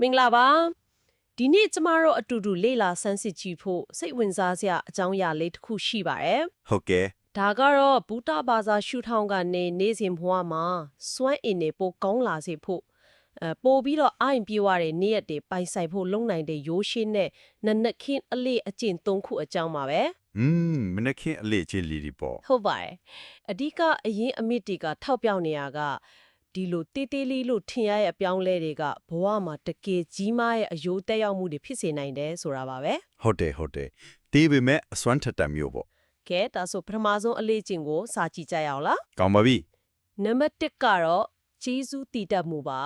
မင်္ဂလာပါဒီနေ့ကျမတို့အတူတူလေ့လာဆန်းစစ်ကြည့်ဖို့စိတ်ဝင်စားစရာအကြောင်းအရာလေးတစ်ခုရှိပါတယ်ဟုတ်ကဲ့ဒါကတော့ဘူတာဘာသာရှုထောင့်ကနေနေစဉ်ဘဝမှာစွမ်းအင်တွေပိုကောင်းလာစေဖို့အဲပို့ပြီးတော့အိုင်ပြေဝတဲ့နေ့ရက်တွေပိုင်ဆိုင်ဖို့လုံနိုင်တဲ့ရိုးရှင်းတဲ့နနက်ခင်းအလေးအကျင့်သုံးခုအကြောင်းပါပဲอืมမနက်ခင်းအလေ့အကျင့်လေးတွေပေါ့ဟုတ်ပါတယ်အဓိကအရင်အမြင့်တွေကထောက်ပြောက်နေရက ဒီလိုတေးသေးလေးလို့ထင်ရတဲ့အပြောင်းလဲတွေကဘဝမှာတကယ်ကြီးမားရဲ့အယိုးတက်ရောက်မှုတွေဖြစ်စေနိုင်တယ်ဆိုတာပါပဲဟုတ်တယ်ဟုတ်တယ်တေးပေမဲ့အစွမ်းထက်တမ်းမျိုးပေါ့ကဲဒါဆိုပထမဆုံးအလေးကျင့်ကိုစာကြည့်ကြရအောင်လားကောင်းပါပြီနံပါတ်1ကတော့ဂျေဇုတည်တတ်မှုပါ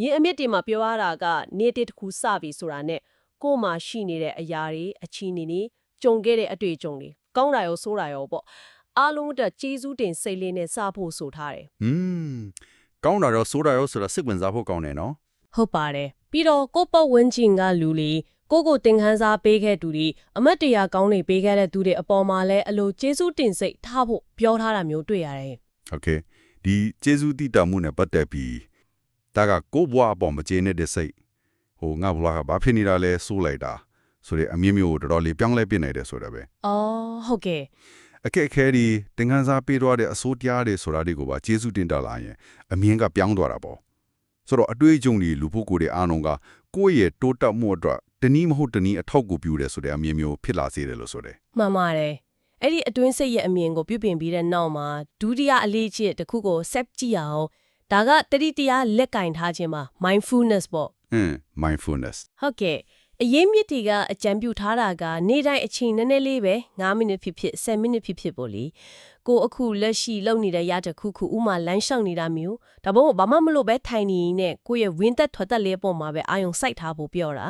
ယင်အမြင့်တင်မှာပြောရတာက နေ့တစ်တစ်ခုစပြီဆိုတာနဲ့ကိုယ်မှာရှိနေတဲ့အရာတွေအချီးနေနေကြုံခဲ့တဲ့အတွေ့အကြုံတွေကောင်းတာရောဆိုးတာရောပေါ့အားလုံးအတွက်ဂျေဇုတင်စိတ်လေးနဲ့စဖို့ဆိုထားတယ်อืม ကောင်းတာရောဆိုးတာရောဆိုတာစိတ်ဝင်စားဖို့ကောင်းတယ်နော် ဟုတ်ပါတယ်ပြီးတော့ကိုယ့်ပတ်ဝန်းကျင်ကလူလီကိုယ့်ကိုတင်ခန်းစားပေးခဲ့သူတွေအမတ်တရာကောင်းနေပေးခဲ့တဲ့သူတွေအပေါ်မှာလည်းအလိုကျေးဇူးတင်စိတ်ထားဖို့ပြောထားတာမျိုးတွေ့ရတယ် โอเคဒီကျေးဇူးတည်တတ်မှုနဲ့ပတ်သက်ပြီးဒါကကိုယ့်ဘဝအပေါ်မကျေနပ်တဲ့စိတ်ဟိုငါဘဝကဘာဖြစ်နေတာလဲစိုးလိုက်တာဆိုတဲ့အမြင့်မျိုးကိုတော်တော်လေးပြောင်းလဲပြနေတယ်ဆိုတာပဲ ။အော်ဟုတ်ကဲ့ အခက်အခဲဒီတင်ခန်းစားပေးသွားတဲ့အစိုးတရားတွေဆိုတာတွေကိုပါကျေးဇူးတင်တတ်လာရင်အမြင်ကပြောင်းသွားတာပေါ့ဆိုတော့အတွေ့အကြုံတွေလူပုဂ္ဂိုလ်တွေအားလုံးကကိုယ့်ရဲ့တိုးတက်မှုအတွက်တနည်းမဟုတ်တနည်းအထောက်အကူပြုတယ်ဆိုတဲ့အမြင်မျိုးဖြစ်လာစေတယ်လို့ဆိုတယ်မှန်ပါတယ်။အဲ့ဒီအတွင်းစိတ်ရဲ့အမြင်ကိုပြုပြင်ပြီးတဲ့နောက်မှာဒုတိယအလေးချစ်တစ်ခုကို set ကြည့်အောင်။ဒါကတတိတရားလက်ကင်ထားခြင်းမှာ mindfulness ပေါ့။อืม mindfulness ဟုတ်ကဲ့ အရေးမြစ်တီကအကြံပြုထားတာက နေ့တိုင်းအချိန်နည်းနည်းလေးပဲ9မိနစ်ဖြစ်ဖြစ်10မိနစ်ဖြစ်ဖြစ်ပေါ့လေကိုအခုလက်ရှိလုပ်နေတဲ့ရတစ်ခုခုဥမာလမ်းလျှောက်နေတာမျိုးဒါပေမဲ့ဘာမှမလုပ်ပဲထိုင်နေရင်နဲ့ကိုယ့်ရဲ့ဝင်းသက်ထွက်သက်လေးပုံမှာပဲအာယုံစိုက်ထားဖို့ပြောတာ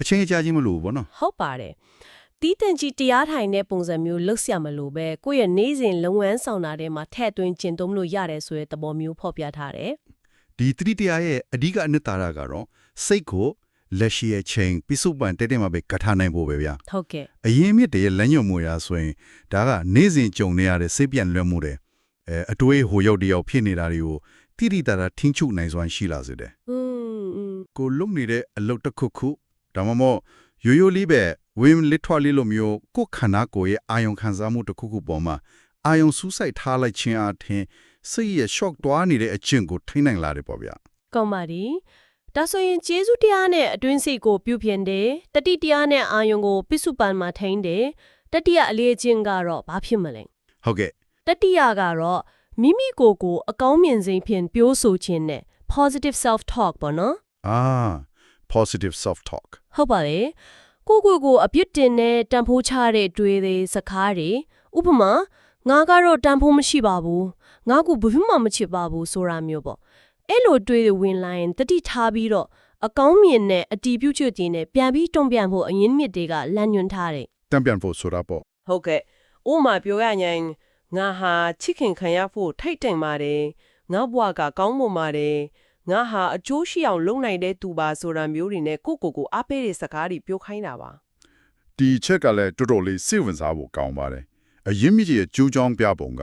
အချင်းအကြာချင်းမလို့ဘောနော်ဟုတ်ပါတယ်တီးတန့်ကြီးတရားထိုင်တဲ့ပုံစံမျိုးလှုပ်ရှားမလို့ပဲကိုယ့်ရဲ့နေစဉ်လုံငန်းဆောင်တာထဲမှာထည့်သွင်းကျင့်သုံးလို့ရတယ်ဆိုတဲ့သဘောမျိုးဖော်ပြထားတယ်ဒီသတိတရားရဲ့အဓိကအနှစ်သာရကတော့စိတ်ကို လက်ရှိရဲ့ချိန်ပြစုပန်တက်တက်မှာပဲကထားနိုင်ဖို့ပဲဗျာဟုတ်ကဲ့အရင်မြစ်တည်းလက်ညှို့မှုရာဆိုရင်ဒါကနေ့စဉ်ကြုံနေရတဲ့စိတ်ပြန့်လွှဲမှုတွေအဲအတွေးဟိုရောက်တယောက်ဖြစ်နေတာတွေကိုတိတိတသာထင်းချုပ်နိုင်စွမ်းရှိလာစေတယ်อืมကိုလုံနေတဲ့အလုပ်တစ်ခုခုဒါမှမဟုတ်ရိုးရိုးလေးပဲဝင်းလစ်ထွားလေးလိုမျိုးကိုယ်ခန္ဓာကိုယ်ရဲ့အာယုံခံစားမှုတစ်ခုခုပေါ်မှာအာယုံစူးစိုက်ထားလိုက်ခြင်းအထင်စိတ်ရဲ့ shock တွားနေတဲ့အကျင့်ကိုထိနိုင်လာတယ်ပေါ့ဗျာကောင်းပါပြီ ဒါဆိုရင်ကျေးဇူးတရားနဲ့အတွင်းစိတ်ကိုပြုပြင်တယ်တတိတရားနဲ့အာယုံကိုပိစုပန်မှာထိန်းတယ်တတိယအလေးအချင်းကတော့ဘာဖြစ်မလဲဟုတ်ကဲ့တတိယကတော့မိမိကိုယ်ကိုအကောင်းမြင်စိတ်ဖြင့်ပြောဆိုခြင်းနဲ့ positive self talk ပေါ့နော်အာ positive self talk ဟုတ်ပါလေကိုယ့်ကိုယ်ကိုအပြစ်တင်တဲ့တန်ဖိုးချတဲ့တွေးတွေစကားတွေဥပမာငါကတော့တန်ဖိုးမရှိပါဘူးငါကဘယ်မှမချစ်ပါဘူးဆိုတာမျိုးပေါ့ အဲ့လိုတွေးတွေဝင်လာရင်တတိထားပြီးတော့အကောင်းမြင်တဲ့အတီးပြုချက်ခြင်းနဲ့ပြန်ပြီးတုံ့ပြန်ဖို့အရင်မြစ်တွေကလမ်းညွှန်ထားတယ်တံပြန်ဖို့ဆိုတာပေါ့ဟုတ်ကဲ့ဥမာပြောရရင်ငါဟာချစ်ခင်ခံရဖို့ထိတ်တိမ်ပါတယ်ငါဘဝကကောင်းမွန်ပါတယ်ငါဟာအကျိုးရှိအောင်လုပ်နိုင်တဲ့သူပါဆိုတာမျိုးတွေနဲ့ကိုယ့်ကိုယ်ကိုအားပေးတဲ့စကားတွေပြောခိုင်းတာပါဒီချက်ကလည်းတော်တော်လေးစိတ်ဝင်စားဖို့ကောင်းပါတယ်အရင်မြစ်ရဲ့ကျူးချောင်းပြပုံက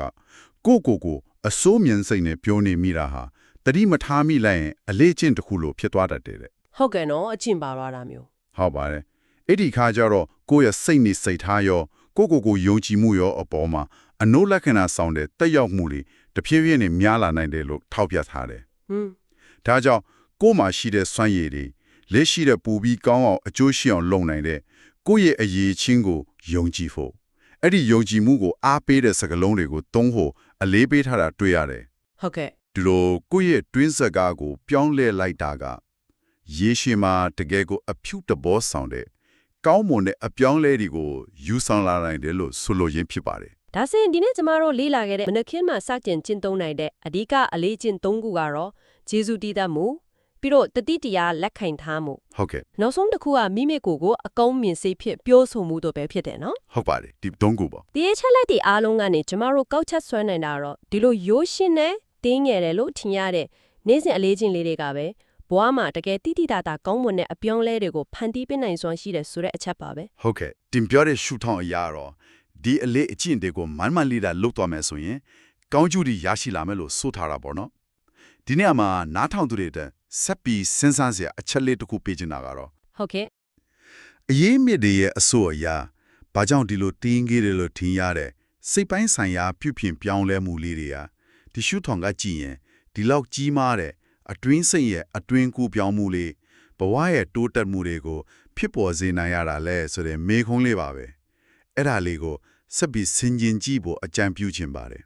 ကိုယ့်ကိုယ်ကိုအစိုးမြင်စိတ်နဲ့ပြောနေမိတာဟာ တတိမထားမိလိုက်ရင်အလေးချင်းတစ်ခုလိုဖြစ်သွားတတ်တယ်တဲ့ဟုတ်ကဲ့နော်အကျင့်ပါသွားတာမျိုးဟုတ်ပါတယ်အဲ့ဒီခါကျတော့ကိုယ့်ရဲ့စိတ်နေစိတ်ထားရောကိုယ့်ကိုယ်ကိုယုံကြည်မှုရောအပေါ်မှာအနုလက္ခဏာဆောင်တဲ့တက်ရောက်မှုတွေတဖြည်းဖြည်းနဲ့များလာနိုင်တယ်လို့ထောက်ပြထားတယ်ဟွန်းဒါကြောင့်ကိုယ်မှာရှိတဲ့စွမ်းရည်တွေလက်ရှိတဲ့ပူပြီးကောင်းအောင်အကျိုးရှိအောင်လုပ်နိုင်တဲ့ကိုယ့်ရဲ့အရေးချင်းကိုယုံကြည်ဖို့အဲ့ဒီယုံကြည်မှုကိုအားပေးတဲ့စကားလုံးတွေကိုသုံးဖို့အလေးပေးထားတာတွေ့ရတယ်ဟုတ်ကဲ့ ဒီလိုကိုယ့်ရဲ့တွင်းစကားကို ပြောင်းလဲလိုက်တာကရေရှည်မှာတကယ်ကို အဖြူတဘောဆောင်တဲ့ကောင်းမွန်တဲ့အပြောင်းလဲတွေကိုယူဆောင်လာနိုင်တယ်လို့ဆိုလိုရင်းဖြစ်ပါတယ်ဒါဆိုရင်ဒီနေ့ကျမတို့လေ့လာခဲ့တဲ့မနက်ခင်းမှာစတင်ကျင့်သုံးနိုင်တဲ့အဓိကအလေးကျင့်၃ခုကတော့ဂျေဇုတည်တတ်မှုပြီးတော့တတိတရားလက်ခံထားမှုဟုတ်ကဲ့နောက်ဆုံးတစ်ခုကမိမိကိုယ်ကိုအကောင်းမြင်စိတ်ဖြင့်ပြောဆိုမှုတို့ပဲဖြစ်တယ်နော်ဟုတ်ပါတယ်ဒီသုံးခုပေါ့ဒီအချက်လက်တွေအားလုံးကနေကျမတို့ကောက်ချက်ဆွဲနိုင်တာတော့ဒီလိုရိုးရှင်းတဲ့ တင်းငယ်တယ်လို့ထင်ရတဲ့နေ့စဉ်အလေးချင်းလေးတွေကပဲဘဝမှာတကယ်တိတိတတာကောင်းမွန်တဲ့အပြောင်းလဲတွေကိုဖန်တီးပေးနိုင်စွမ်းရှိတယ်ဆိုတဲ့အချက်ပါပဲဟုတ်ကဲ့တင်ပြောတဲ့ရှုထောင့်အရာတော့ဒီအလေးအကျင့်တွေကိုမန်မှန်လေးတာလုပ်သွားမယ်ဆိုရင်ကောင်းကျိုးတွေရရှိလာမယ်လို့ဆိုထားတာပေါ့နော်ဒီနေ့မှာနားထောင်သူတွေအတွက်ဆက်ပြီးစဉ်းစားစရာအချက်လေးတစ်ခုပေးချင်တာကတော့ဟုတ်ကဲ့အရေးမြစ်တွေရဲ့အဆိုအရာဘာကြောင့်ဒီလိုတင်းကြီးတယ်လို့ထင်ရတဲ့စိတ်ပိုင်းဆိုင်ရာပြုပြင်ပြောင်းလဲမှုလေးတွေဟာ ဒီရှုထောင်ကကြည့်ရင်ဒီလောက်ကြီးမားတဲ့အတွင်းစိတ်ရဲ့အတွင်းကူပြောင်းမှုလေးဘဝရဲ့တိုးတက်မှုတွေကိုဖြစ်ပေါ်စေနိုင်ရတာလဲဆိုတဲ့မေခွန်းလေးပါပဲအဲ့ဒါလေးကိုဆက်ပြီးဆင်ခြင်ကြည့်ဖို့အကြံပြုချင်ပါတယ်